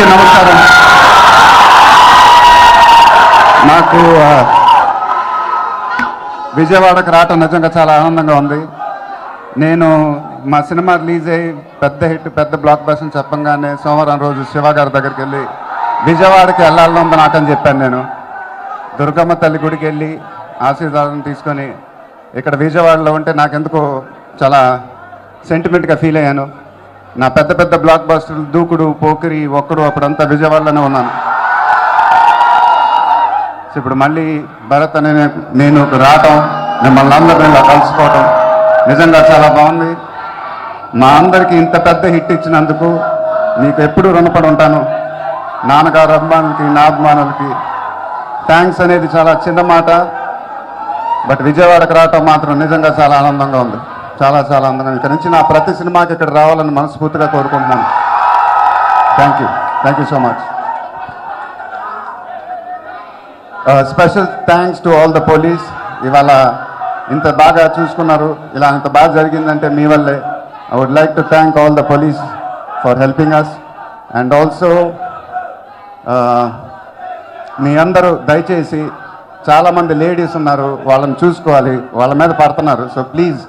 అందరికీ నమస్కారం. నాకు విజయవాడకు రావటం నిజంగా చాలా ఆనందంగా ఉంది. నేను మా సినిమా రిలీజ్ అయ్యి పెద్ద హిట్ పెద్ద బ్లాక్ బస్టర్ చెప్పంగానే సోమవారం రోజు శివ గారి దగ్గరికి వెళ్ళి విజయవాడకి వెళ్ళాలని ఉంది నాకని చెప్పాను నేను. దుర్గమ్మ తల్లి గుడికి వెళ్ళి ఆశీర్వాదం తీసుకొని ఇక్కడ విజయవాడలో ఉంటే నాకెందుకు చాలా సెంటిమెంట్గా ఫీల్ అయ్యాను. నా పెద్ద పెద్ద బ్లాక్ బాస్టర్లు దూకుడు పోకిరి ఒక్కడు అప్పుడంతా విజయవాడలోనే ఉన్నాను. ఇప్పుడు మళ్ళీ భరత్ అనే నేను రావటం మిమ్మల్ని అందరినీ ఇలా కలుసుకోవటం నిజంగా చాలా బాగుంది. మా అందరికీ ఇంత పెద్ద హిట్ ఇచ్చినందుకు మీకు ఎప్పుడూ రుణపడి ఉంటాను. నాన్నగారు అభిమానులకి నా అభిమానులకి థ్యాంక్స్ అనేది చాలా చిన్న మాట. బట్ విజయవాడకు రావటం మాత్రం నిజంగా చాలా ఆనందంగా ఉంది. చాలా చాలా ఆనందంగా ఇక్కడ నుంచి నా ప్రతి సినిమాకి ఇక్కడ రావాలని మనస్ఫూర్తిగా కోరుకుంటున్నాను. Thank you thank you so much special thanks to all the police ఇవాళ ఇంత బాగా చూసుకున్నారు. ఇలా ఇంత బాగా జరిగిందంటే మీ వల్లే. I would like to thank all the police for helping us and also మీ అందరూ దయచేసి చాలామంది లేడీస్ ఉన్నారు. వాళ్ళని చూసుకోవాలి. వాళ్ళ మీద పడుతున్నారు. సో ప్లీజ్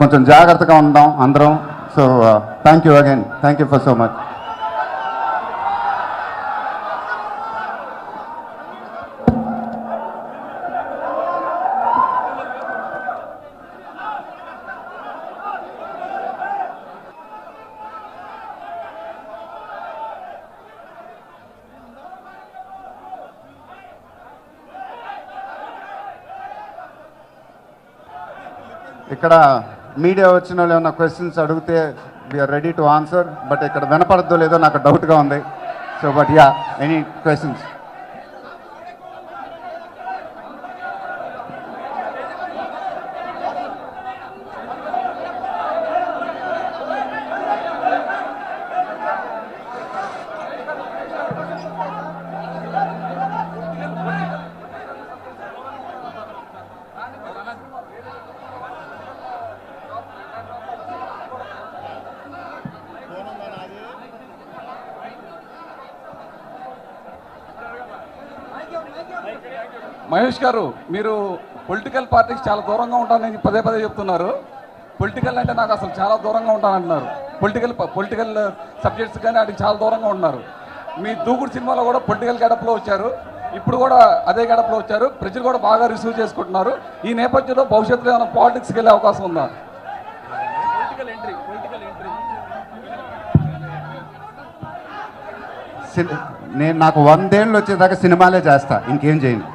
కొంచెం జాగ్రత్తగా ఉందాం అందరం. So thank you again thank you for so much ఇక్కడ మీడియా వచ్చిన వాళ్ళు ఏమైనా క్వశ్చన్స్ అడిగితే we're ready to answer but ఇక్కడ వినపడద్దో లేదో నాకు డౌట్గా ఉంది. So but ya any questions Mahesh గారు మీరు పొలిటికల్ పార్టీకి చాలా దూరంగా ఉంటానని పదే పదే చెప్తున్నారు. పొలిటికల్ అంటే నాకు అసలు చాలా దూరంగా ఉంటానంటున్నారు పొలిటికల్ పొలిటికల్ సబ్జెక్ట్స్ కానీ వాటికి చాలా దూరంగా ఉన్నారు మీ దూకుడు సినిమాలో కూడా పొలిటికల్ గడపలో వచ్చారు. ఇప్పుడు కూడా అదే గడపలో వచ్చారు. ప్రజలు కూడా బాగా రిసీవ్ చేసుకుంటున్నారు. ఈ నేపథ్యంలో భవిష్యత్తులో ఏమైనా పాలిటిక్స్కి వెళ్ళే అవకాశం ఉందా? సిన్- నేను నాకు వందేళ్ళు వచ్చేదాకా సినిమాలే చేస్తా ఇంకేం చేయను.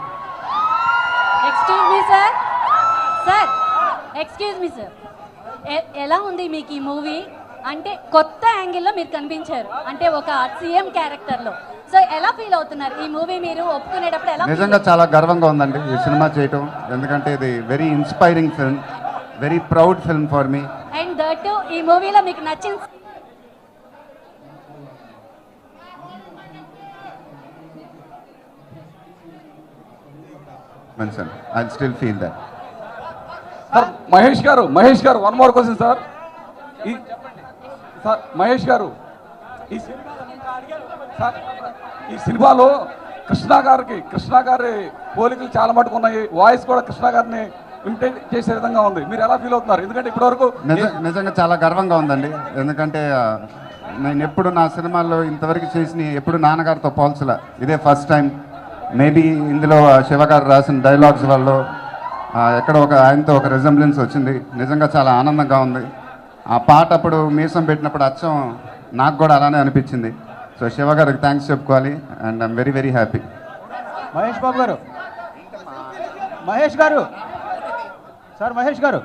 Excuse me sir sir excuse me sir ఎలా ఉంది మీకు ఈ మూవీ? అంటే కొత్త యాంగిల్లో మీరు కనిపించారు అంటే ఒక సీఎం క్యారెక్టర్లో. సో ఎలా ఫీల్ అవుతున్నారు? ఈ మూవీ మీరు ఒప్పుకునేటప్పుడు ఎలా నిజంగా చాలా గర్వంగా ఉందండి ఈ సినిమా చేయటం. ఎందుకంటే ఇది very inspiring film very proud film for me and that ఈ మూవీలో మీకు నచ్చిన mention I still feel that sir Mahesh గారు మహేష్ గారు one more question sir sir Mahesh గారు ఈ సార్ ఈ సినిమాలో కృష్ణ గారికి కృష్ణ గారి పోలికలు చాలా మటుకు ఉన్నాయి. వాయిస్ కూడా కృష్ణ గారిని ఇమిటేట్ చేసే విధంగా ఉంది. మీరు ఎలా ఫీల్ అవుతున్నారు? ఎందుకంటే ఇప్పటివరకు నిజ నిజంగా చాలా గర్వంగా ఉందండి. ఎందుకంటే నేను ఎప్పుడు నా సినిమాల్లో ఇంతవరకు చేసిన ఎప్పుడు నాన్నగారితో పోల్చలే. ఇదే ఫస్ట్ టైం మేబీ ఇందులో శివగారు రాసిన డైలాగ్స్ వల్ల ఎక్కడ ఒక ఆయనతో ఒక రిజంబ్లెన్స్ వచ్చింది. నిజంగా చాలా ఆనందంగా ఉంది. ఆ పాట అప్పుడు మీసం పెట్టినప్పుడు అచ్చం నాకు కూడా అలానే అనిపించింది. సో శివ గారికి థ్యాంక్స్ చెప్పుకోవాలి. And I'm very very happy Mahesh Babu గారు. మహేష్ గారు. సార్ మహేష్ గారు.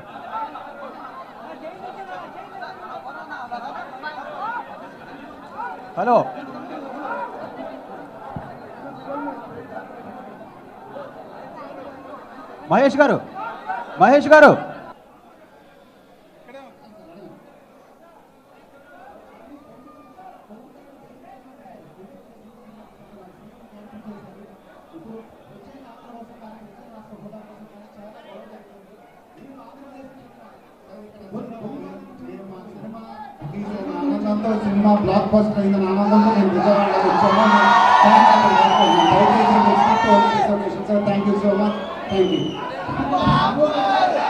హలో. మహేష్ గారు మహేష్ గారు. సినిమా బ్లాక్ బస్టర్ అయిందని ఆనందంతో నేను విజయవాడలో వచ్చాను thank you so much thank you